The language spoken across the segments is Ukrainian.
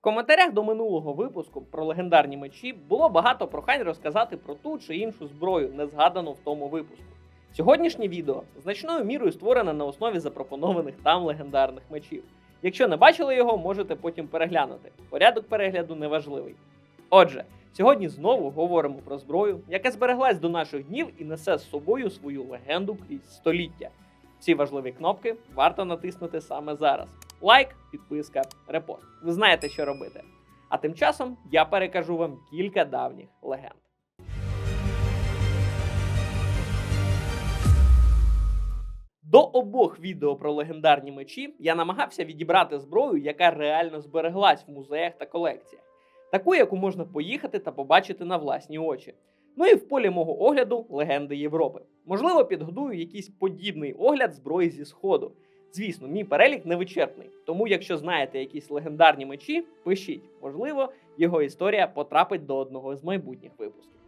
В коментарях до минулого випуску про легендарні мечі було багато прохань розказати про ту чи іншу зброю, не згадану в тому випуску. Сьогоднішнє відео значною мірою створене на основі запропонованих там легендарних мечів. Якщо не бачили його, можете потім переглянути. Порядок перегляду неважливий. Отже, сьогодні знову говоримо про зброю, яка збереглась до наших днів і несе з собою свою легенду крізь століття. Ці важливі кнопки варто натиснути саме зараз. Лайк, підписка, репост. Ви знаєте, що робити. А тим часом я перекажу вам кілька давніх легенд. До обох відео про легендарні мечі я намагався відібрати зброю, яка реально збереглась в музеях та колекціях, таку, яку можна поїхати та побачити на власні очі. Ну і в полі мого огляду легенди Європи. Можливо, підгодую якийсь подібний огляд зброї зі сходу. Звісно, мій перелік невичерпний, тому якщо знаєте якісь легендарні мечі, пишіть. Можливо, його історія потрапить до одного з майбутніх випусків.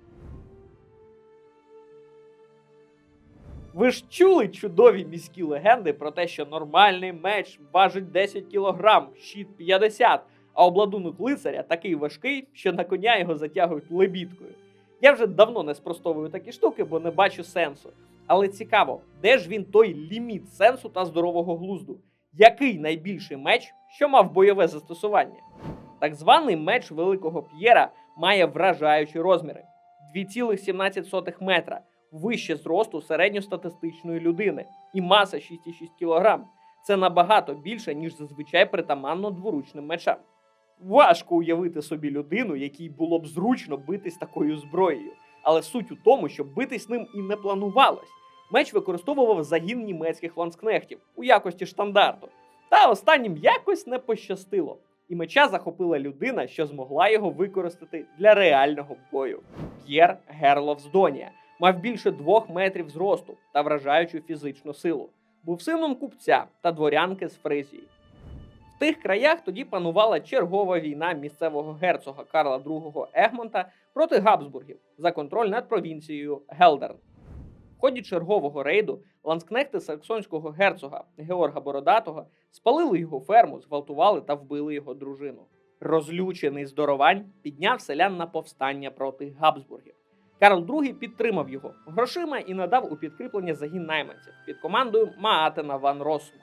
Ви ж чули чудові міські легенди про те, що нормальний меч важить 10 кг, щит 50, а обладунок лицаря такий важкий, що на коня його затягують лебідкою. Я вже давно не спростовую такі штуки, бо не бачу сенсу. Але цікаво, де ж він той ліміт сенсу та здорового глузду? Який найбільший меч, що мав бойове застосування? Так званий меч Великого П'єра має вражаючі розміри: 2,17 метра, вище зросту середньостатистичної людини, і маса 6,6 кг. Це набагато більше, ніж зазвичай притаманно дворучним мечам. Важко уявити собі людину, якій було б зручно битись такою зброєю. Але суть у тому, що битись ним і не планувалось. Меч використовував загін німецьких ланскнехтів у якості штандарту. Та останнім якось не пощастило. І меча захопила людина, що змогла його використати для реального бою. П'єр Герлов з мав більше двох метрів зросту та вражаючу фізичну силу. Був сином купця та дворянки з Фризії. Тих краях тоді панувала чергова війна місцевого герцога Карла II Егмонта проти Габсбургів за контроль над провінцією Гелдерн. В ході чергового рейду ланскнехти саксонського герцога Георга Бородатого спалили його ферму, зґвалтували та вбили його дружину. Розлючений здоровань підняв селян на повстання проти Габсбургів. Карл II підтримав його грошима і надав у підкріплення загін найманців під командою Маатена Ван Росума.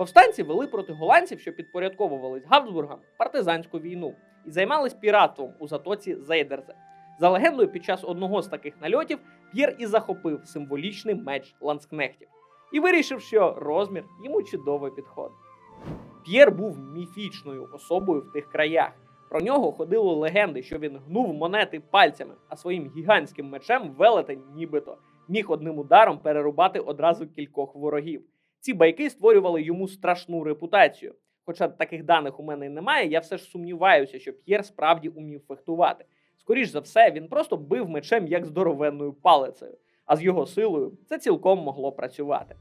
Повстанці вели проти голландців, що підпорядковувались Габсбургам, партизанську війну і займались піратством у затоці Зейдерзе. За легендою, під час одного з таких нальотів П'єр і захопив символічний меч ланскнехтів і вирішив, що розмір йому чудово підходить. П'єр був міфічною особою в тих краях. Про нього ходили легенди, що він гнув монети пальцями, а своїм гігантським мечем велетень нібито міг одним ударом перерубати одразу кількох ворогів. Ці байки створювали йому страшну репутацію. Хоча таких даних у мене немає, я все ж сумніваюся, що П'єр справді умів фехтувати. Скоріш за все, він просто бив мечем як здоровенною палицею, а з його силою це цілком могло працювати.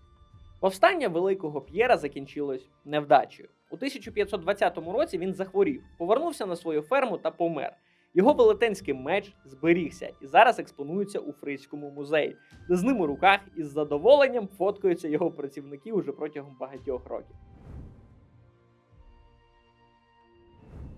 Повстання Великого П'єра закінчилось невдачею. У 1520 році він захворів, повернувся на свою ферму та помер. Його велетенський меч зберігся і зараз експонується у Фризькому музеї, де з ним у руках із задоволенням фоткаються його працівники уже протягом багатьох років.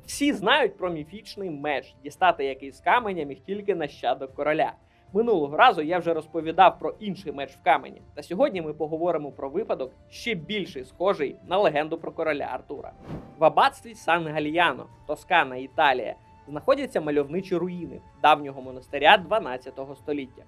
Всі знають про міфічний меч, дістати який з каменя міг тільки нащадок короля. Минулого разу я вже розповідав про інший меч в камені. Та сьогодні ми поговоримо про випадок ще більший схожий на легенду про короля Артура. В аббатстві Сан Гальяно, Тоскана, Італія, знаходяться мальовничі руїни давнього монастиря 12 століття.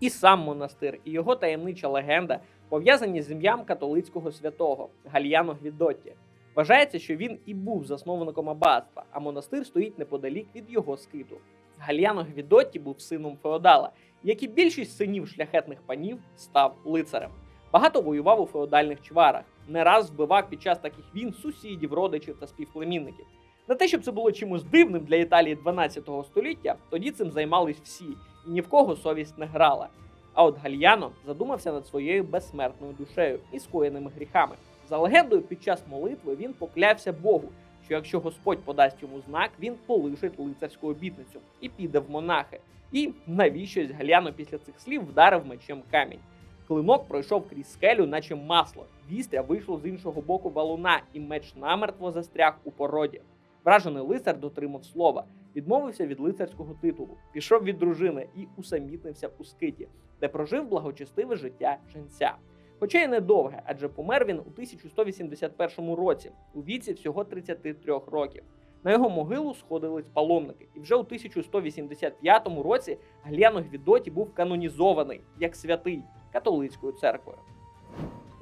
І сам монастир, і його таємнича легенда пов'язані з ім'ям католицького святого Гальяно Гвідотті. Вважається, що він і був засновником аббатства, а монастир стоїть неподалік від його скиту. Гальяно Гвідотті був сином феодала, як і більшість синів шляхетних панів став лицарем. Багато воював у феодальних чварах, не раз вбивав під час таких війн сусідів, родичів та співплемінників. Не те, щоб це було чимось дивним для Італії 12 століття, тоді цим займались всі, і ні в кого совість не грала. А от Гальяно задумався над своєю безсмертною душею і скоєними гріхами. За легендою, під час молитви він поклявся Богу, що якщо Господь подасть йому знак, він полишить лицарську обітницю і піде в монахи. І навіщось Галяно після цих слів вдарив мечем камінь. Клинок пройшов крізь скелю, наче масло. Вістря вийшло з іншого боку валуна, і меч намертво застряг у породі. Вражений лицар дотримав слова, відмовився від лицарського титулу, пішов від дружини і усамітнився у скиті, де прожив благочестиве життя женця. Хоча й недовге, адже помер він у 1181 році, у віці всього 33 років. На його могилу сходились паломники, і вже у 1185 році Гальяно Гвідоті був канонізований як святий католицькою церквою.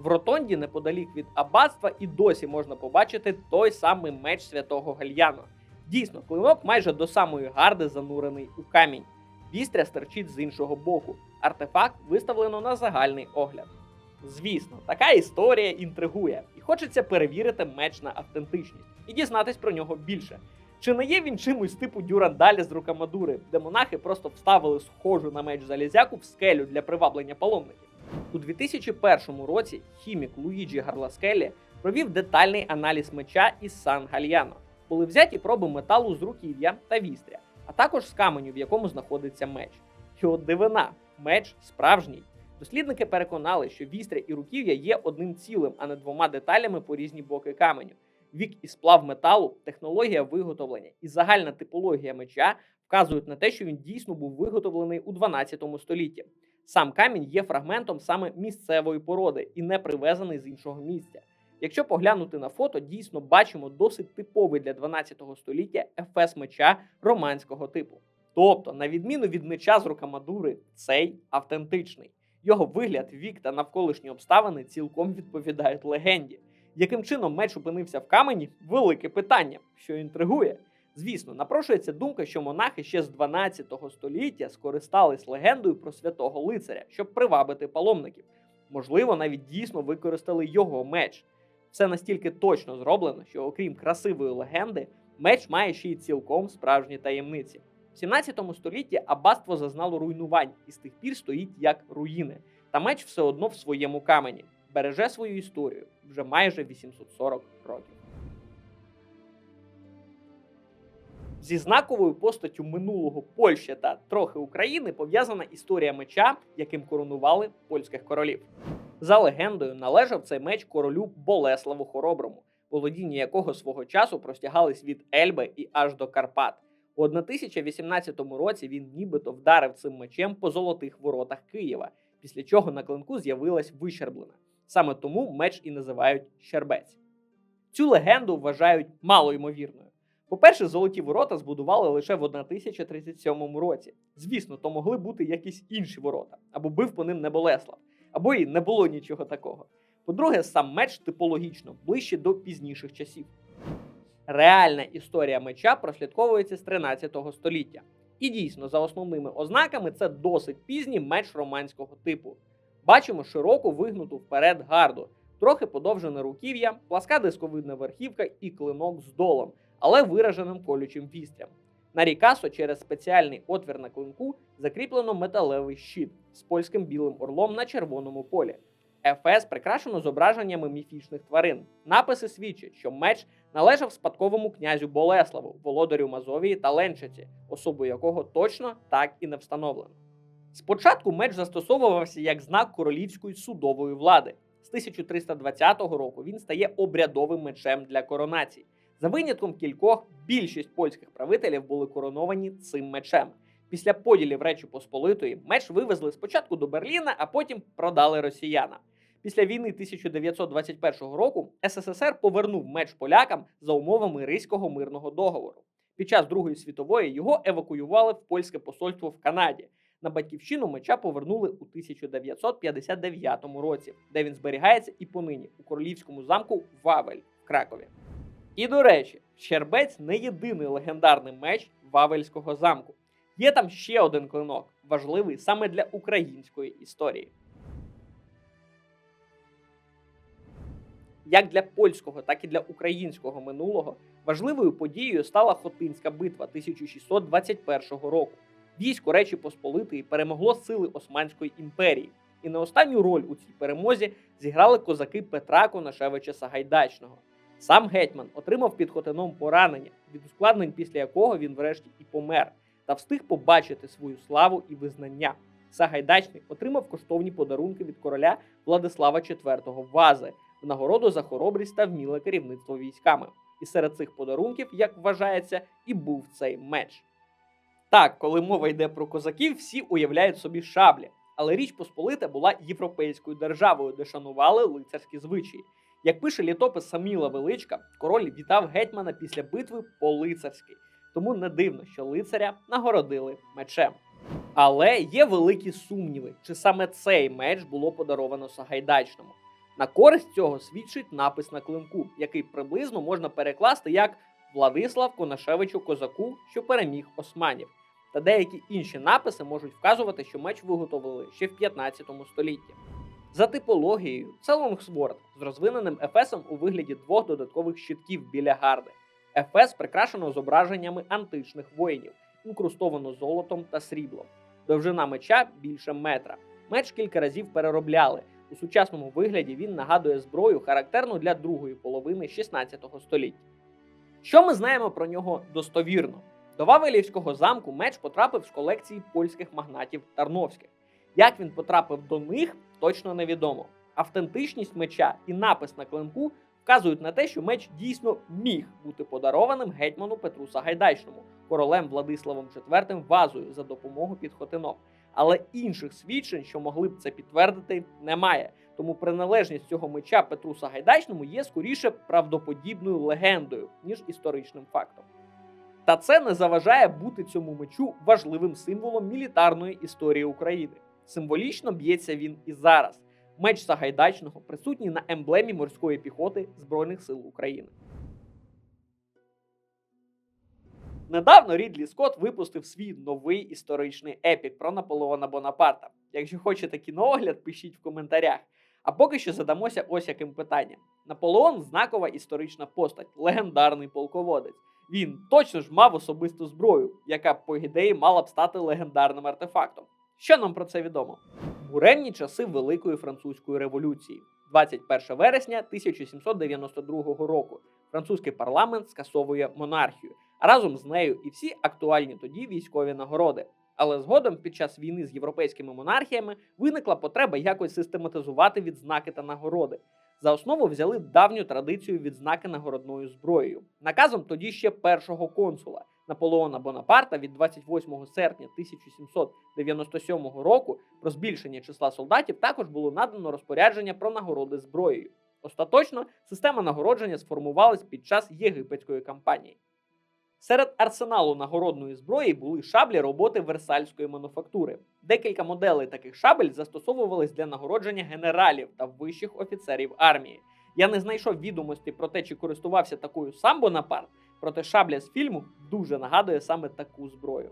В ротонді, неподалік від аббатства, і досі можна побачити той самий меч святого Гальяно. Дійсно, клинок майже до самої гарди занурений у камінь. Вістря стерчить з іншого боку. Артефакт виставлено на загальний огляд. Звісно, така історія інтригує, і хочеться перевірити меч на автентичність і дізнатись про нього більше. Чи не є він чимось типу дюрандалі з рукамадури, де монахи просто вставили схожу на меч залізяку в скелю для приваблення паломників? У 2001 році хімік Луїджі Гарласкелі провів детальний аналіз меча із Сан Гальяно. Були взяті проби металу з руків'я та вістря, а також з каменю, в якому знаходиться меч. І от дивина, меч справжній. Дослідники переконали, що вістря і руків'я є одним цілим, а не двома деталями по різні боки каменю. Вік і сплав металу, технологія виготовлення і загальна типологія меча вказують на те, що він дійсно був виготовлений у 12 столітті. Сам камінь є фрагментом саме місцевої породи і не привезений з іншого місця. Якщо поглянути на фото, дійсно бачимо досить типовий для 12 століття ефес меча романського типу. Тобто, на відміну від меча з рукамадури, цей автентичний. Його вигляд, вік та навколишні обставини цілком відповідають легенді. Яким чином меч опинився в камені велике питання, що інтригує. Звісно, напрошується думка, що монахи ще з 12 століття скористались легендою про святого лицаря, щоб привабити паломників. Можливо, навіть дійсно використали його меч. Все настільки точно зроблено, що, окрім красивої легенди, меч має ще й цілком справжні таємниці. В 17 столітті аббатство зазнало руйнувань і з тих пір стоїть як руїни, та меч все одно в своєму камені береже свою історію вже майже 840 років. Зі знаковою постаттю минулого Польщі та трохи України пов'язана історія меча, яким коронували польських королів. За легендою, належав цей меч королю Болеславу Хороброму, володіння якого свого часу простягались від Ельби і аж до Карпат. У 1018 році він нібито вдарив цим мечем по золотих воротах Києва, після чого на клинку з'явилась вищерблена. Саме тому меч і називають щербець. Цю легенду вважають малоймовірною. По-перше, золоті ворота збудували лише в 1037 році. Звісно, то могли бути якісь інші ворота, або бив по ним Неболеслав, або і не було нічого такого. По-друге, сам меч типологічно ближче до пізніших часів. Реальна історія меча прослідковується з 13 століття. І дійсно, за основними ознаками, це досить пізній меч романського типу. Бачимо широку вигнуту вперед гарду, трохи подовжене руків'я, пласка дисковидна верхівка і клинок з долом, але вираженим колючим вістрям. На рікасо через спеціальний отвір на клинку закріплено металевий щит з польським білим орлом на червоному полі. Ефес прикрашено зображеннями міфічних тварин. Написи свідчать, що меч належав спадковому князю Болеславу, володарю Мазовії та Ленчиці, особу якого точно так і не встановлено. Спочатку меч застосовувався як знак королівської судової влади. З 1320 року він стає обрядовим мечем для коронацій. За винятком кількох, більшість польських правителів були короновані цим мечем. Після поділів Речі Посполитої меч вивезли спочатку до Берліна, а потім продали росіянам. Після війни 1921 року СССР повернув меч полякам за умовами Ризького мирного договору. Під час Другої світової його евакуювали в польське посольство в Канаді. На батьківщину меча повернули у 1959 році, де він зберігається і понині у королівському замку Вавель в Кракові. І до речі, Щербець не єдиний легендарний меч Вавельського замку. Є там ще один клинок, важливий саме для української історії. Як для польського, так і для українського минулого важливою подією стала Хотинська битва 1621 року. Військо Речі Посполитої перемогло сили Османської імперії, і не останню роль у цій перемозі зіграли козаки Петра Конашевича Сагайдачного. Сам гетьман отримав під Хотином поранення, від ускладнень після якого він врешті і помер, та встиг побачити свою славу і визнання. Сагайдачний отримав коштовні подарунки від короля Владислава IV Вази в нагороду за хоробрість та вміле керівництво військами. І серед цих подарунків, як вважається, і був цей меч. Так, коли мова йде про козаків, всі уявляють собі шаблі. Але Річ Посполита була європейською державою, де шанували лицарські звичаї. Як пише літопис Саміла Величка, король вітав гетьмана після битви по-лицарськи. Тому не дивно, що лицаря нагородили мечем. Але є великі сумніви, чи саме цей меч було подаровано Сагайдачному. На користь цього свідчить напис на клинку, який приблизно можна перекласти як Владислав Конашевичу Козаку, що переміг османів. Та деякі інші написи можуть вказувати, що меч виготовили ще в 15 столітті. За типологією, це лонгсворд з розвиненим ефесом у вигляді двох додаткових щитків біля гарди. Ефес прикрашено зображеннями античних воїнів, інкрустовано золотом та сріблом. Довжина меча більше метра. Меч кілька разів переробляли. У сучасному вигляді він нагадує зброю, характерну для другої половини 16 століття. Що ми знаємо про нього достовірно? До Вавилівського замку меч потрапив з колекції польських магнатів Тарновських. Як він потрапив до них, точно невідомо. Автентичність меча і напис на клинку вказують на те, що меч дійсно міг бути подарованим гетьману Петру Сагайдачному, королем Владиславом IV вазою за допомогою підхотинок. Але інших свідчень, що могли б це підтвердити, немає. Тому приналежність цього меча Петру Сагайдачному є скоріше правдоподібною легендою, ніж історичним фактом. Та це не заважає бути цьому мечу важливим символом мілітарної історії України. Символічно б'ється він і зараз. Меч Сагайдачного присутній на емблемі морської піхоти Збройних сил України. Недавно Рідлі Скотт випустив свій новий історичний епік про Наполеона Бонапарта. Якщо хочете кіноогляд, пишіть в коментарях. А поки що задамося ось яким питанням: Наполеон знакова історична постать, легендарний полководець. Він точно ж мав особисту зброю, яка, по ідеї, мала б стати легендарним артефактом. Що нам про це відомо? Буремні часи Великої французької революції, 21 вересня 1792 року. Французький парламент скасовує монархію, а разом з нею і всі актуальні тоді військові нагороди. Але згодом, під час війни з європейськими монархіями, виникла потреба якось систематизувати відзнаки та нагороди. За основу взяли давню традицію відзнаки нагородною зброєю, наказом тоді ще першого консула Наполеона Бонапарта від 28 серпня 1797 року про збільшення числа солдатів також було надано розпорядження про нагороди зброєю. Остаточно система нагородження сформувалась під час єгипетської кампанії. Серед арсеналу нагородної зброї були шаблі роботи версальської мануфактури. Декілька моделей таких шабель застосовувались для нагородження генералів та вищих офіцерів армії. Я не знайшов відомості про те, чи користувався такою сам Бонапарт, проте шабля з фільму дуже нагадує саме таку зброю.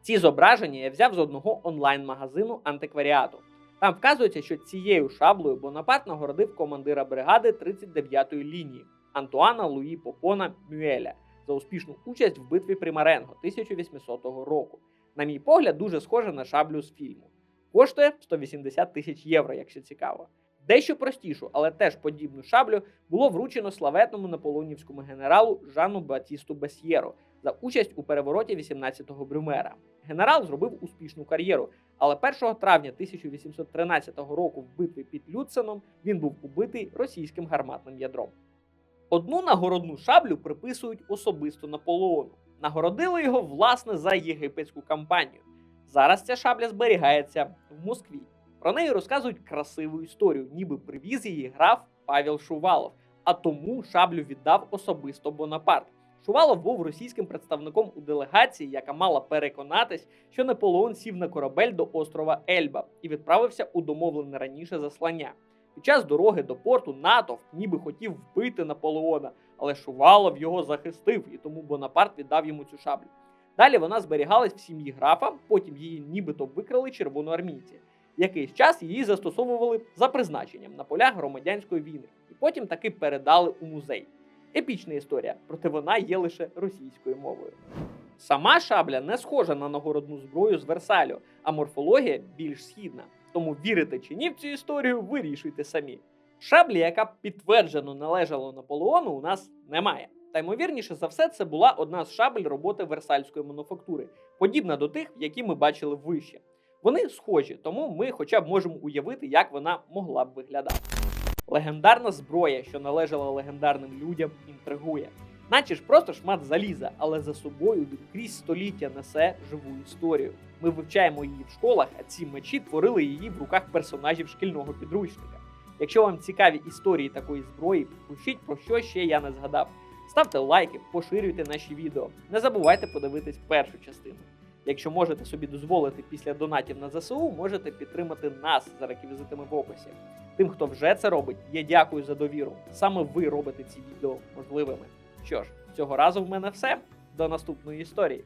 Ці зображення я взяв з одного онлайн-магазину антикваріату. Там вказується, що цією шаблею Бонапарт нагородив командира бригади 39-ї лінії Антуана Луї Попона Мюеля за успішну участь в битві при Маренго 1800 року. На мій погляд, дуже схоже на шаблю з фільму. Коштує 180 тисяч євро, якщо цікаво. Дещо простішу, але теж подібну шаблю було вручено славетному наполонівському генералу Жану Батісту Басьєро за участь у перевороті 18-го Брюмера. Генерал зробив успішну кар'єру, але 1 травня 1813 року в битві під Люценом він був убитий російським гарматним ядром. Одну нагородну шаблю приписують особисто Наполеону. Нагородили його власне за єгипетську кампанію. Зараз ця шабля зберігається в Москві. Про неї розказують красиву історію, ніби привіз її граф Павел Шувалов, а тому шаблю віддав особисто Бонапарт. Шувалов був російським представником у делегації, яка мала переконатись, що Наполеон сів на корабель до острова Ельба і відправився у домовлене раніше заслання. Під час дороги до порту натовп ніби хотів вбити Наполеона, але Шувалов його захистив, і тому Бонапарт віддав йому цю шаблю. Далі вона зберігалась в сім'ї графа, потім її нібито викрали червоноармійці. Якийсь час її застосовували за призначенням на полях громадянської війни, і потім таки передали у музей. Епічна історія, проте вона є лише російською мовою. Сама шабля не схожа на нагородну зброю з Версалю, а морфологія більш східна. Тому вірите чи ні в цю історію, вирішуйте самі. Шаблі, яка підтверджено належала Наполеону, у нас немає. Та ймовірніше за все, це була одна з шабель роботи версальської мануфактури, подібна до тих, які ми бачили вище. Вони схожі, тому ми хоча б можемо уявити, як вона могла б виглядати. Легендарна зброя, що належала легендарним людям, інтригує. Наче ж просто шмат заліза, але за собою він крізь століття несе живу історію. Ми вивчаємо її в школах, а ці мечі творили її в руках персонажів шкільного підручника. Якщо вам цікаві історії такої зброї, пишіть про що ще я не згадав. Ставте лайки, поширюйте наші відео. Не забувайте подивитись першу частину. Якщо можете собі дозволити після донатів на ЗСУ, можете підтримати нас за реквізитами в описі. Тим, хто вже це робить, я дякую за довіру. Саме ви робите ці відео можливими. Що ж, цього разу в мене все. До наступної історії.